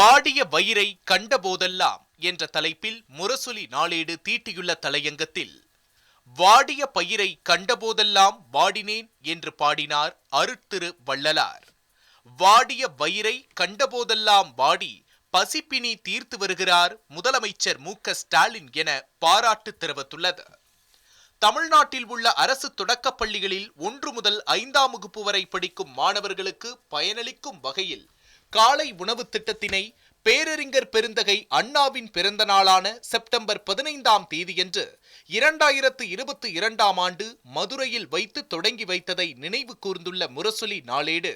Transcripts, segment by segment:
வாடிய வயிறை கண்டபோதெல்லாம் என்ற தலைப்பில் முரசொலி நாளேடு தீட்டியுள்ள தலையங்கத்தில் வாடிய பயிரை கண்டபோதெல்லாம் வாடினேன் என்று பாடினார் அருட்திரு வள்ளலார். வாடிய வயிறை கண்டபோதெல்லாம் வாடி பசிப்பினி தீர்த்து வருகிறார் முதலமைச்சர் மு ஸ்டாலின் என பாராட்டு தெரிவித்துள்ளது. தமிழ்நாட்டில் உள்ள அரசு தொடக்கப் பள்ளிகளில் ஒன்று முதல் ஐந்தாம் வகுப்பு வரை படிக்கும் மாணவர்களுக்கு பயனளிக்கும் வகையில் காலை உணவு திட்டத்தினை பேரறிஞர் பெருந்தகை அண்ணாவின் பிறந்த நாளான செப்டம்பர் பதினைந்தாம் தேதியன்று இரண்டாயிரத்து இருபத்தி இரண்டாம் ஆண்டு மதுரையில் வைத்து தொடங்கி வைத்ததை நினைவு கூர்ந்துள்ள முரசொலி நாளேடு.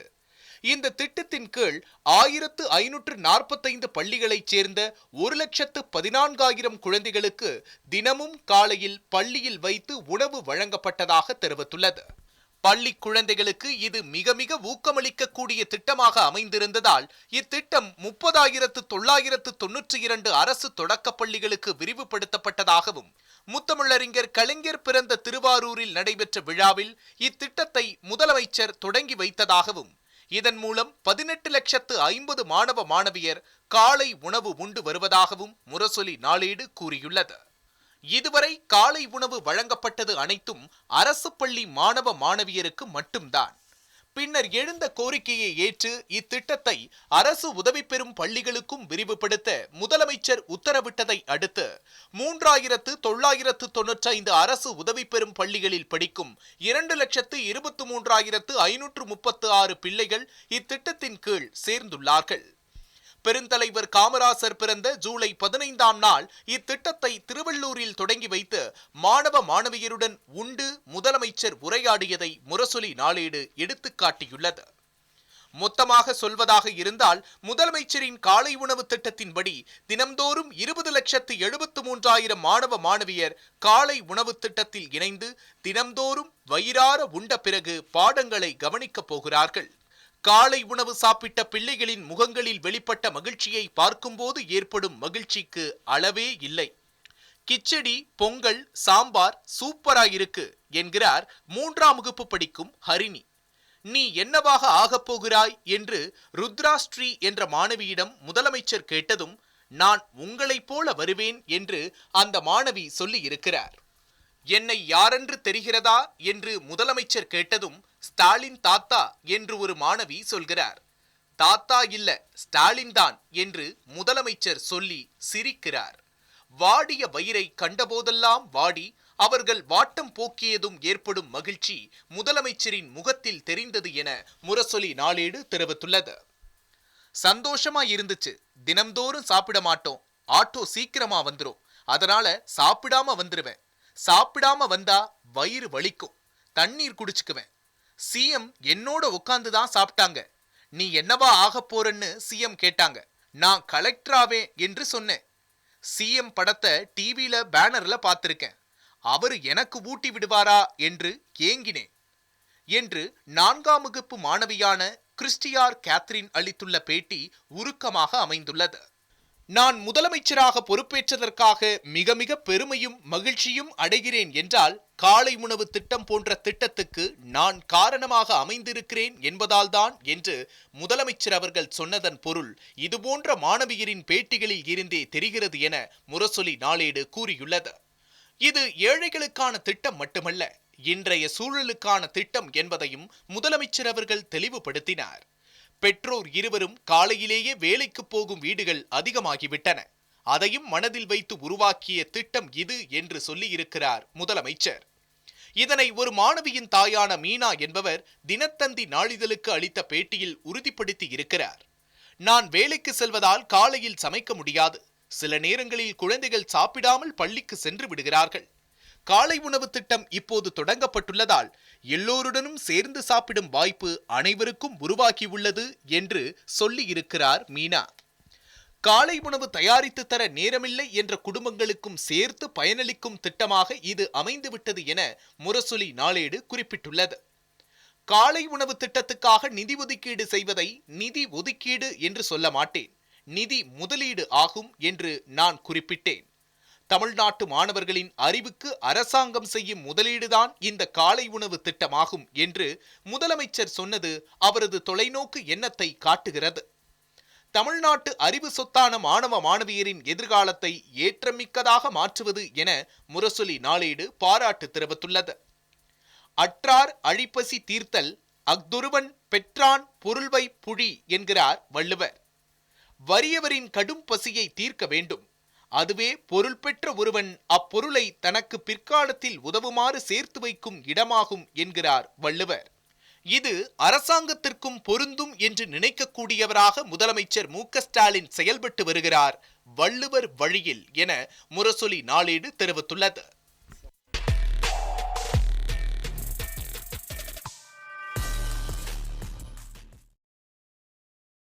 இந்த திட்டத்தின் கீழ் ஆயிரத்து ஐநூற்று நாற்பத்தைந்து பள்ளிகளைச் சேர்ந்த ஒரு லட்சத்து பதினான்காயிரம் குழந்தைகளுக்கு தினமும் காலையில் பள்ளியில் வைத்து உணவு வழங்கப்பட்டதாக தெரிவித்துள்ளது. பள்ளி குழந்தைகளுக்கு இது மிக மிக ஊக்கமளிக்கக்கூடிய திட்டமாக அமைந்திருந்ததால் இத்திட்டம் முப்பதாயிரத்து தொள்ளாயிரத்து தொன்னூற்றி இரண்டு அரசு தொடக்கப் பள்ளிகளுக்கு விரிவுபடுத்தப்பட்டதாகவும் முத்தமிழறிஞர் கலைஞர் பிறந்த திருவாரூரில் நடைபெற்ற விழாவில் இத்திட்டத்தை முதலமைச்சர் தொடங்கி வைத்ததாகவும் இதன் மூலம் பதினெட்டு லட்சத்து ஐம்பது மாணவ மாணவியர் காலை உணவு உண்டு வருவதாகவும் முரசொலி நாளேடு கூறியுள்ளது. இதுவரை காலை உணவு வழங்கப்பட்டது அனைத்தும் அரசு பள்ளி மாணவ மாணவியருக்கு மட்டும்தான். பின்னர் எழுந்த கோரிக்கையை ஏற்று இத்திட்டத்தை அரசு உதவி பெறும் பள்ளிகளுக்கும் விரிவுபடுத்த முதலமைச்சர் உத்தரவிட்டதை அடுத்து மூன்றாயிரத்து தொள்ளாயிரத்து தொன்னூற்றி ஐந்து அரசு உதவி பெறும் பள்ளிகளில் படிக்கும் இரண்டு லட்சத்து இருபத்தி மூன்றாயிரத்து ஐநூற்று முப்பத்து ஆறு பிள்ளைகள் இத்திட்டத்தின் கீழ் சேர்ந்துள்ளார்கள். பெருந்தலைவர் காமராசர் பிறந்த ஜூலை பதினைந்தாம் நாள் இத்திட்டத்தை திருவள்ளூரில் தொடங்கி வைத்து மாணவ மாணவியருடன் உண்டு முதலமைச்சர் உரையாடியதை முரசொலி நாளேடு எடுத்துக்காட்டியுள்ளது மொத்தமாக சொல்வதாக இருந்தால் முதலமைச்சரின் காலை உணவு திட்டத்தின்படி தினம்தோறும் இருபது லட்சத்து எழுபத்து மூன்றாயிரம் மாணவ மாணவியர் காலை உணவு திட்டத்தில் இணைந்து தினம்தோறும் வயிறார உண்ட பிறகு பாடங்களை கவனிக்கப் போகிறார்கள். காலை உணவு சாப்பிட்ட பிள்ளைகளின் முகங்களில் வெளிப்பட்ட மகிழ்ச்சியை பார்க்கும்போது ஏற்படும் மகிழ்ச்சிக்கு அளவே இல்லை. கிச்சடி பொங்கல் சாம்பார் சூப்பரா இருக்கு என்கிறார் மூன்றாம் வகுப்பு படிக்கும் ஹரிணி. நீ என்னவாக ஆகப் போகிறாய் என்று ருத்ராஸ்ரீ என்ற மாணவியிடம் முதலமைச்சர் கேட்டதும் நான் உங்களைப் போல வருவேன் என்று அந்த மாணவி சொல்லி இருக்கிறார் என்னை யாரென்று தெரிகிறதா என்று முதலமைச்சர் கேட்டதும் ஸ்டாலின் தாத்தா என்று ஒரு மாணவி சொல்கிறார். தாத்தா இல்ல ஸ்டாலின் தான் என்று முதலமைச்சர் சொல்லி சிரிக்கிறார். வாடிய வயிறை கண்டபோதெல்லாம் வாடி அவர்கள் வாட்டம் போக்கியதும் ஏற்படும் மகிழ்ச்சி முதலமைச்சரின் முகத்தில் தெரிந்தது என முரசொலி நாளேடு தெரிவித்துள்ளது. சந்தோஷமா இருந்துச்சு. தினம்தோறும் சாப்பிட மாட்டோம். ஆட்டோ சீக்கிரமா வந்துரும். அதனால சாப்பிடாம வந்துருவேன். சாப்பிடாம வந்தா வயிறு வலிக்கும். தண்ணீர் குடிச்சுக்குவேன். சிஎம் என்னோட உட்கார்ந்து தான் சாப்பிட்டாங்க. நீ என்னவா ஆக போறன்னு சிஎம் கேட்டாங்க. நான் கலெக்டராவே என்று சொன்னேன். சிஎம் படத்தை டிவியில பேனர்ல பார்த்திருக்கேன். அவர் எனக்கு ஊட்டி விடுவாரா என்று ஏங்கினேன். என்று நான்காம் வகுப்பு மாணவியான கிறிஸ்டியார் கேத்ரின் அளித்துள்ள பேட்டி உருக்கமாக அமைந்துள்ளது. நான் முதலமைச்சராக பொறுப்பேற்றதற்காக மிக மிக பெருமையும் மகிழ்ச்சியும் அடைகிறேன் என்றால் காலை உணவு திட்டம் போன்ற திட்டத்துக்கு நான் காரணமாக அமைந்திருக்கிறேன் என்பதால்தான் என்று முதலமைச்சர் அவர்கள் சொன்னதன் பொருள் இதுபோன்ற மாணவியரின் பேட்டிகளில் இருந்தே தெரிகிறது என முரசொலி நாளேடு கூறியுள்ளது. இது ஏழைகளுக்கான திட்டம் மட்டுமல்ல இன்றைய சூழலுக்கான திட்டம் என்பதையும் முதலமைச்சர் அவர்கள் தெளிவுபடுத்தினார். பெற்றோர் இருவரும் காலையிலேயே வேலைக்கு போகும் வீடுகள் அதிகமாகிவிட்டன. அதையும் மனதில் வைத்து உருவாக்கிய திட்டம் இது என்று சொல்லியிருக்கிறார் முதலமைச்சர். இதனை ஒரு மாணவியின் தாயான மீனா என்பவர் தினத்தந்தி நாளிதழுக்கு அளித்த பேட்டியில் உறுதிப்படுத்தி இருக்கிறார். நான் வேலைக்கு செல்வதால் காலையில் சமைக்க முடியாது. சில நேரங்களில் குழந்தைகள் சாப்பிடாமல் பள்ளிக்கு சென்று விடுகிறார்கள். காலை உணவு திட்டம் இப்போது தொடங்கப்பட்டுள்ளதால் எல்லோருடனும் சேர்ந்து சாப்பிடும் வாய்ப்பு அனைவருக்கும் உருவாகியுள்ளது என்று சொல்லியிருக்கிறார் மீனா. காலை உணவு தயாரித்து தர நேரமில்லை என்ற குடும்பங்களுக்கும் சேர்த்து பயனளிக்கும் திட்டமாக இது அமைந்துவிட்டது என முரசொலி நாளேடு குறிப்பிட்டுள்ளது. காலை உணவு திட்டத்துக்காக நிதி ஒதுக்கீடு செய்வதை நிதி ஒதுக்கீடு என்று சொல்ல மாட்டேன். நிதி முதலீடு ஆகும் என்று நான் குறிப்பிட்டேன். தமிழ்நாட்டு மாணவர்களின் அறிவுக்கு அரசாங்கம் செய்யும் முதலீடுதான் இந்த காலை உணவு திட்டமாகும் என்று முதலமைச்சர் சொன்னது அவரது தொலைநோக்கு எண்ணத்தை காட்டுகிறது. தமிழ்நாட்டு அறிவு சொத்தான மாணவ மாணவியரின் எதிர்காலத்தை ஏற்றமிக்கதாக மாற்றுவது என முரசொலி நாளேடு பாராட்டு தெரிவித்துள்ளது. அற்றார் அழிப்பசி தீர்த்தல் அக்துருவன் பெற்றான் பொருள்வை புழி என்கிறார் வள்ளுவர். வறியவரின் கடும் பசியை தீர்க்க வேண்டும். அதுவே பொருள் பெற்ற ஒருவன் அப்பொருளை தனக்கு பிற்காலத்தில் உதவுமாறு சேர்த்து வைக்கும் இடமாகும் என்கிறார் வள்ளுவர். இது அரசாங்கத்திற்கும் பொருந்தும் என்று நினைக்கக்கூடியவராக முதலமைச்சர் மு ஸ்டாலின் செயல்பட்டு வருகிறார் வள்ளுவர் வழியில் என முரசொலி நாளேடு தெரிவித்துள்ளது.